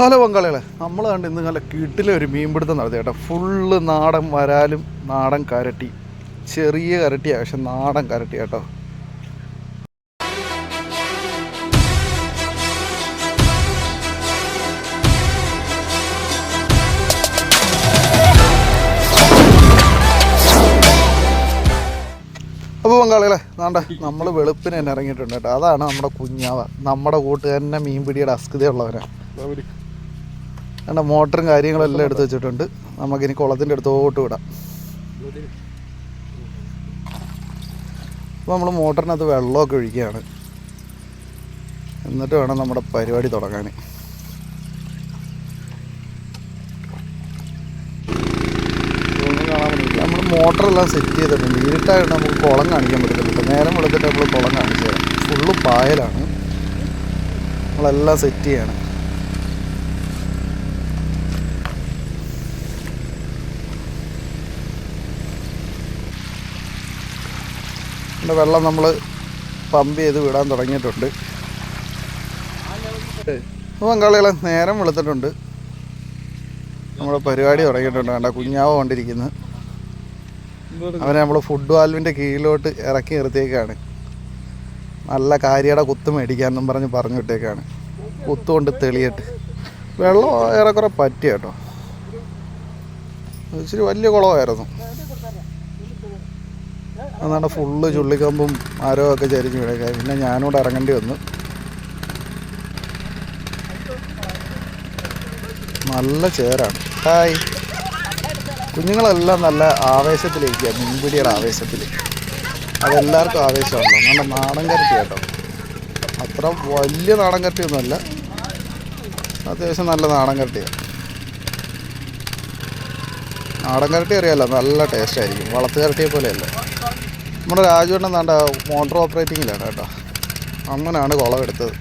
Hello പങ്കാളികളെ നമ്മൾ കണ്ട് ഇന്ന് നല്ല കിട്ടിലെ ഒരു മീൻപിടുത്തം നടത്തി കേട്ടോ. ഫുള്ള് നാടൻ വരാലും നാടൻ കരട്ടി. ചെറിയ കരട്ടിയാണ് പക്ഷെ നാടൻ കരട്ടി കേട്ടോ. അപ്പോൾ പങ്കാളികളെ നാണ്ട നമ്മൾ വെളുപ്പിന് തന്നെ ഇറങ്ങിയിട്ടുണ്ട് കേട്ടോ. അതാണ് നമ്മുടെ കുഞ്ഞാവ. നമ്മുടെ കൂട്ടുകാരനെ മീൻപിടിയുടെ അസ്കതയുള്ളവരാണ് കണ്ട മോട്ടറും കാര്യങ്ങളെല്ലാം എടുത്ത് വെച്ചിട്ടുണ്ട്. നമുക്കിനി കുളത്തിന്റെ അടുത്തോട്ട് വിടാം. അപ്പോൾ നമ്മൾ മോട്ടറിനകത്ത് വെള്ളമൊക്കെ ഒഴിക്കുകയാണ്. എന്നിട്ട് വേണം നമ്മുടെ പരിപാടി തുടങ്ങാൻ. നമ്മൾ മോട്ടറെല്ലാം സെറ്റ് ചെയ്തിട്ടുണ്ട്. ഇരുട്ടായിട്ട് നമുക്ക് കുളം കാണിക്കാൻ പറ്റത്തില്ല നേരം വെളുത്തിട്ട് നമ്മൾ കുളം കാണിച്ചു തരാം. ഫുള്ള് പായലാണ്. നമ്മളെല്ലാം സെറ്റ് ചെയ്യണം. പിന്നെ വെള്ളം നമ്മൾ പമ്പ് ചെയ്ത് വിടാൻ തുടങ്ങിയിട്ടുണ്ട്. പങ്കാളികളെ നേരം വെളുത്തിട്ടുണ്ട്. നമ്മുടെ പരിപാടി തുടങ്ങിയിട്ടുണ്ട്. കണ്ട കുഞ്ഞാവ് കൊണ്ടിരിക്കുന്നത് അവനെ നമ്മൾ ഫുഡ് വാൽവിന്റെ കീഴിലോട്ട് ഇറക്കി നിർത്തിയേക്കാണ്. നല്ല കാര്യയുടെ കുത്ത് മേടിക്കാമെന്നും പറഞ്ഞ് പറഞ്ഞു വിട്ടേക്കാണ് കുത്തുകൊണ്ട് തെളിയിട്ട്. വെള്ളം ഏറെക്കുറെ പറ്റിയ കേട്ടോ. ഇച്ചിരി വലിയ കുളമായിരുന്നു. അന്നാണ്ട് ഫുള്ള് ചുള്ളിക്കമ്പും ആരോ ഒക്കെ ചരിഞ്ഞ് വീഴേക്കാം പിന്നെ ഞാനൂടെ ഇറങ്ങേണ്ടി വന്നു. നല്ല ചേരാണ്. ഹായ്. കുഞ്ഞുങ്ങളെല്ലാം നല്ല ആവേശത്തിലേക്ക് മീൻപിടിയുടെ ആവേശത്തിൽ അതെല്ലാവർക്കും ആവേശമാണല്ലോ. നല്ല നാടൻ കരട്ടി കേട്ടോ. അത്ര വലിയ നാടൻ കരട്ടിയൊന്നുമല്ല അത്യാവശ്യം നല്ല നാടൻ കരട്ടിയാണ് നാടൻ കരട്ടി അറിയാമല്ലോ നല്ല ടേസ്റ്റ് ആയിരിക്കും. വളത്ത് കരട്ടിയെ പോലെയല്ല. നമ്മുടെ രാജുവേട്ടൻ എന്താണ്ട മോട്ടർ ഓപ്പറേറ്റിങ്ങിലാണ് കേട്ടോ. അങ്ങനെയാണ് കുളമെടുത്തത്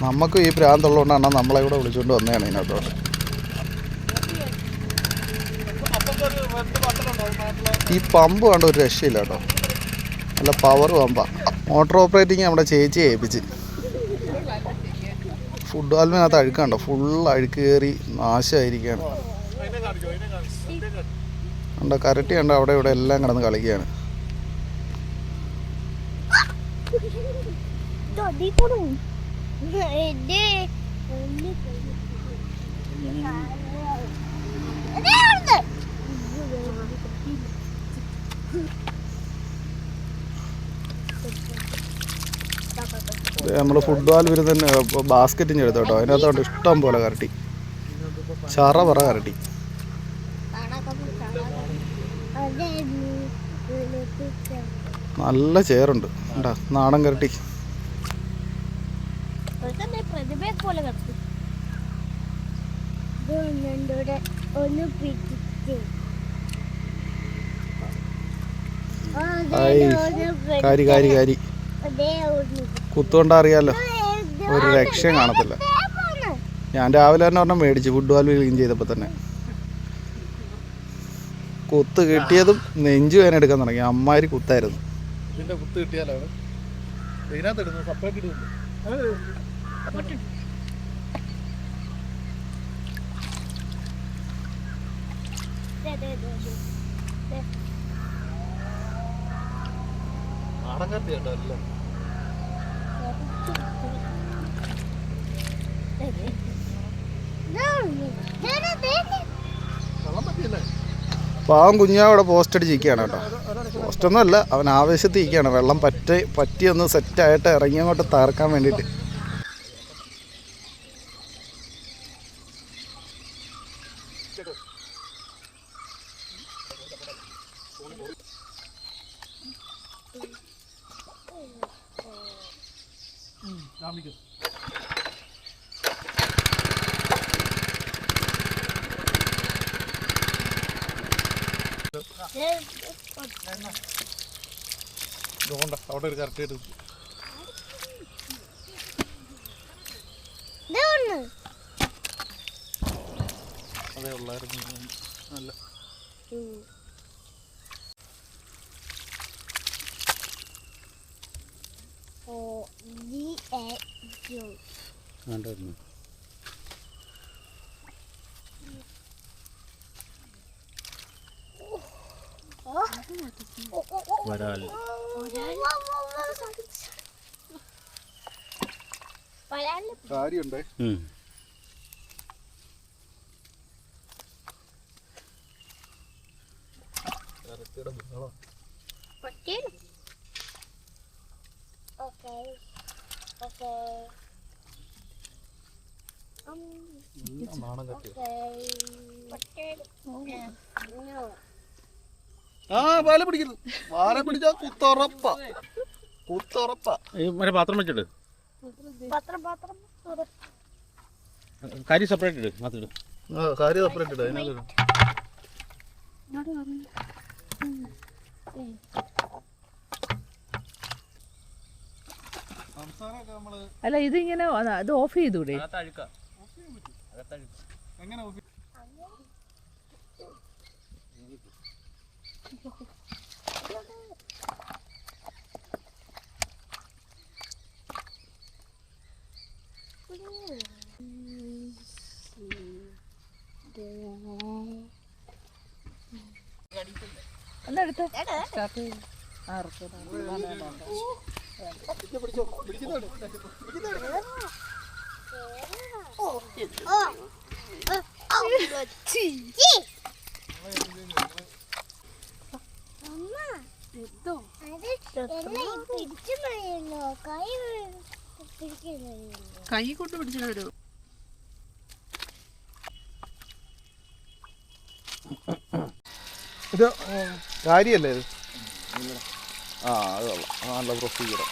നമുക്കും ഈ ഭ്രാന്തുള്ളതുകൊണ്ടാണ് നമ്മളെ കൂടെ വിളിച്ചുകൊണ്ട് വന്നതാണ് ഇതിനകത്തോട്ട്. ഈ പമ്പ് കണ്ട ഒരു രക്ഷയില്ല കേട്ടോ. നല്ല പവർ പമ്പാണ് മോട്ടർ ഓപ്പറേറ്റിംഗ് നമ്മുടെ ചേച്ചി ഏൽപ്പിച്ച്. ഫുഡ് വാൽവിനകത്ത് അഴുക്കാണ്ടോ ഫുൾ അഴുക്ക് കയറി നാശമായിരിക്കുകയാണ് കണ്ടോ കരട്ടി അണ്ട അവിടെ ഇവിടെ എല്ലാം കിടന്ന് കളിക്കുകയാണ്. നമ്മൾ ഫുട്ബോൾ വാൽവിൽ തന്നെ ബാസ്ക്കറ്റിന് എടുത്തു കേട്ടോ. അതിനകത്തോട്ട് ഇഷ്ടം പോലെ കരട്ടി. ചറ പറ കരട്ടി. നല്ല ചേറുണ്ട് കണ്ടാ നാടൻ കരട്ടി കാരി കാരി കാരി ദേ ഒന്ന്. കുത്തുകൊണ്ടാ അറിയാലോ ഒരു രക്ഷയും കാണത്തില്ല ഞാൻ രാവിലെ തന്നെ ഒരെണ്ണം മേടിച്ചു ഫുഡ് വാൽവ് ക്ലീൻ ചെയ്തപ്പോൾ തന്നെ കുത്ത് കിട്ടിയതും നെഞ്ചു വേന എടുക്കാൻ തുടങ്ങി. അമ്മാര് കുത്തായിരുന്നു. ഇതിന്റെ കുത്ത് കിട്ടിയാലാണ്. പാവം കുഞ്ഞാവിടെ പോസ്റ്റ് അടിച്ചിരിക്കുകയാണ് കേട്ടോ. പോസ്റ്റൊന്നും അല്ല അവൻ ആവേശത്തിരിക്കുകയാണ്. വെള്ളം പറ്റി പറ്റിയൊന്ന് സെറ്റായിട്ട് ഇറങ്ങി അങ്ങോട്ട് തകർക്കാൻ വേണ്ടിയിട്ട്. ദേ, അവിടെ ഒരു കറക്റ്റ് എടുത്തു. അതേ ഉള്ളായിരുന്നു. നല്ല. ഓ ജി എ ജോ. വേണ്ടായിരുന്നു. വരാൽ കാര്യമുണ്ടേ? ഓക്കേ പൊട്ടിയത് ഓക്കെ ഓക്കെ നാണം കെട്ടി. ആ വാല പിടിക്കുന്നു വാല പിടിച്ചാ കുത്തുറപ്പ. കുത്തുറപ്പ. ഈ മറ്റേ പാത്രം വെച്ചിട്ട്. പത്രം പത്രം കരി സെപ്പറേറ്റ് ഇട് മാത്രം ആ കാര്യം സെപ്പറേറ്റ് ഇട് അതിനകത്ത് അല്ല ഇതിങ്ങനെ ഇത് ഓഫ് ചെയ്തൂടെ? എങ്ങനെ ഓഫീ- ഒന്നെടുത്ത് സ്റ്റാർട്ട് ആ record ആണ്. വേണ്ട, വേണ്ട, വേണ്ട. പിടിച്ചോ, പിടിച്ചോ, പിടിക്കുന്നതാണ്. പിടിച്ചു കൈ കൊണ്ട് പിടിച്ചിട്ട് ഇത് കാര്യല്ലേ ഇത്? ആ അത് നല്ല പ്രൊസീജിയർ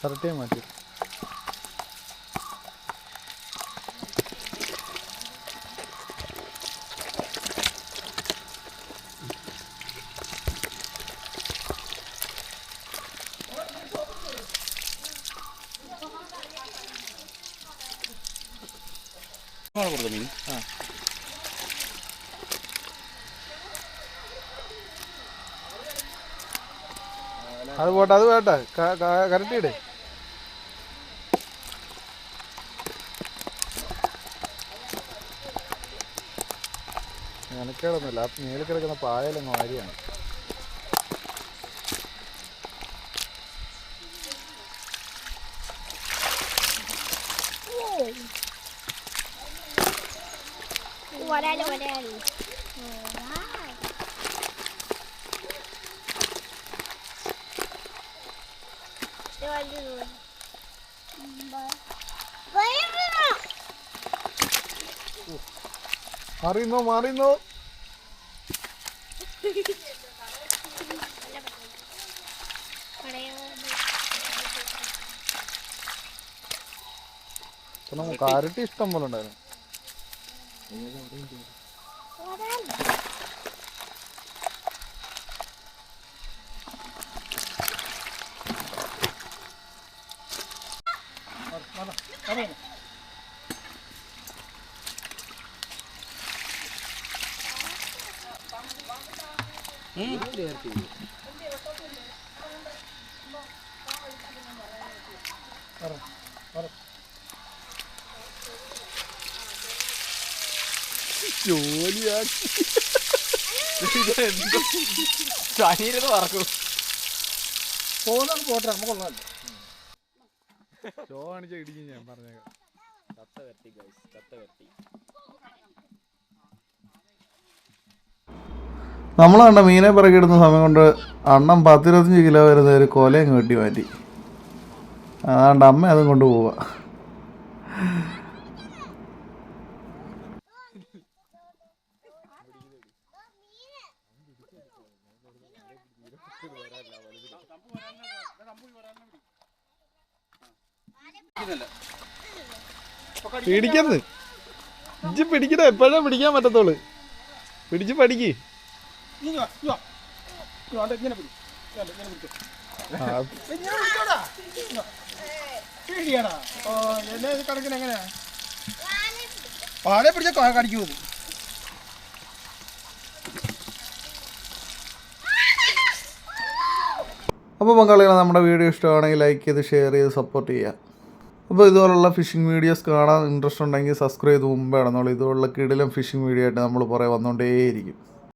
കറക്റ്റേ മാറ്റി. അത് പോട്ടെ അത് വേണ്ട. കറക്റ്റ് മെനക്കേടൊന്നുമില്ല. ആ മേളിൽ കിടക്കുന്ന പായലങ്ങ് വാരിയാണ്. മാറിന്നോ മാറിന്നോ. നമുക്ക് കാരട്ടി ഇഷ്ടം പോലെ ഉണ്ടായിരുന്നു? ജോലിയാക്കി. പോട്ടെ നമുക്ക് കൊള്ളാമല്ലോ ഷോ കാണിച്ച ഇടിക്കും ഞാൻ പറഞ്ഞേക്കാം. നമ്മൾ കണ്ട മീനെ പിറകിടുന്ന സമയം കൊണ്ട് അണ്ണം പത്തിരുപത്തഞ്ച് കിലോ വരുന്ന ഒരു കൊലയും കെട്ടി മാറ്റി. അതാണ്ട് അമ്മ അതും കൊണ്ട് പിടിക്കുന്നു ഇജ്ജ് പിടിക്കണ എപ്പോഴാ പിടിക്കാൻ പറ്റത്തോൾ പിടിച്ച് പഠിക്ക്. പാടെ. പിടിച്ച കടിക്കൂ. അപ്പോൾ പങ്കാളികളെ നമ്മുടെ വീഡിയോ ഇഷ്ടമാണെങ്കിൽ ലൈക്ക് ചെയ്ത് ഷെയർ ചെയ്ത് സപ്പോർട്ട് ചെയ്യുക. അപ്പോൾ ഇതുപോലുള്ള ഫിഷിംഗ് വീഡിയോസ് കാണാൻ ഇൻട്രസ്റ്റ് ഉണ്ടെങ്കിൽ സബ്സ്ക്രൈബ് ചെയ്ത് മുമ്പേ ഇടന്നോളൂ ഇതുപോലുള്ള കിടിലും ഫിഷിംഗ് വീഡിയോ ആയിട്ട് നമ്മൾ പുറകെ വന്നുകൊണ്ടേയിരിക്കും